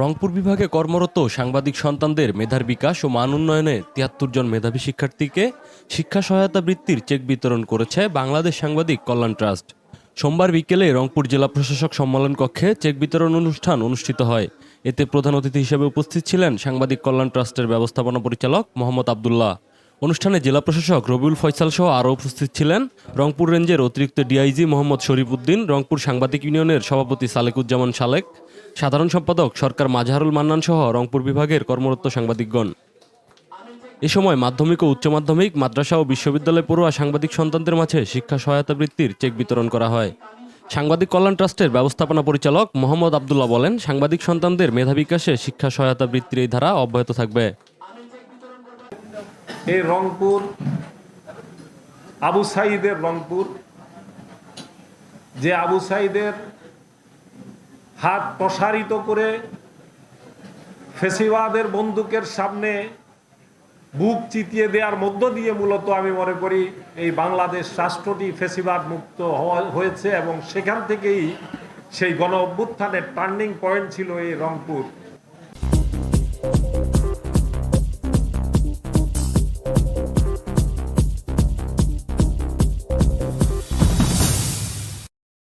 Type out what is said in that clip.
রংপুর বিভাগে কর্মরত সাংবাদিক সন্তানদের মেধার বিকাশ ও মান উন্নয়নে তিয়াত্তর জন মেধাবী শিক্ষার্থীকে শিক্ষা সহায়তা বৃত্তির চেক বিতরণ করেছে বাংলাদেশ সাংবাদিক কল্যাণ ট্রাস্ট। সোমবার বিকেলে রংপুর জেলা প্রশাসক সম্মেলন কক্ষে চেক বিতরণ অনুষ্ঠান অনুষ্ঠিত হয়। এতে প্রধান অতিথি হিসেবে উপস্থিত ছিলেন সাংবাদিক কল্যাণ ট্রাস্টের ব্যবস্থাপনা পরিচালক মোহাম্মদ আবদুল্লাহ। অনুষ্ঠানে জেলা প্রশাসক রবিউল ফয়সাল সহ আরও উপস্থিত ছিলেন রংপুর রেঞ্জের অতিরিক্ত ডিআইজি মোহাম্মদ শরীফ উদ্দিন রংপুর সাংবাদিক ইউনিয়নের সভাপতি সালেকুজ্জামান সালেক, সাধারণ সম্পাদক সরকার মাজাহারুল মান্নান সহ রংপুর বিভাগের কর্মরত সাংবাদিকগণ। এ সময় মাধ্যমিক ও উচ্চ মাধ্যমিক, মাদ্রাসা ও বিশ্ববিদ্যালয় পড়ুয়া সাংবাদিক সন্তানদের মাঝে শিক্ষা সহায়তা বৃত্তির চেক বিতরণ করা হয়। সাংবাদিক কল্যাণ ট্রাস্টের ব্যবস্থাপনা পরিচালক মোহাম্মদ আবদুল্লাহ বলেন, সাংবাদিক সন্তানদের মেধা বিকাশে শিক্ষা সহায়তা বৃত্তির এই ধারা অব্যাহত থাকবে। এই রংপুর, আবু সাইদের রংপুর। যে আবু সাইদের হাত প্রসারিত করে ফেসিবাদের বন্দুকের সামনে বুক চিতিয়ে দেওয়ার মধ্য দিয়ে মূলত আমি মনে করি এই বাংলাদেশ রাষ্ট্রটি ফেসিবাদ মুক্ত হয়েছে এবং সেখান থেকেই সেই গণ অভ্যুত্থানের টার্নিং পয়েন্ট ছিল এই রংপুর।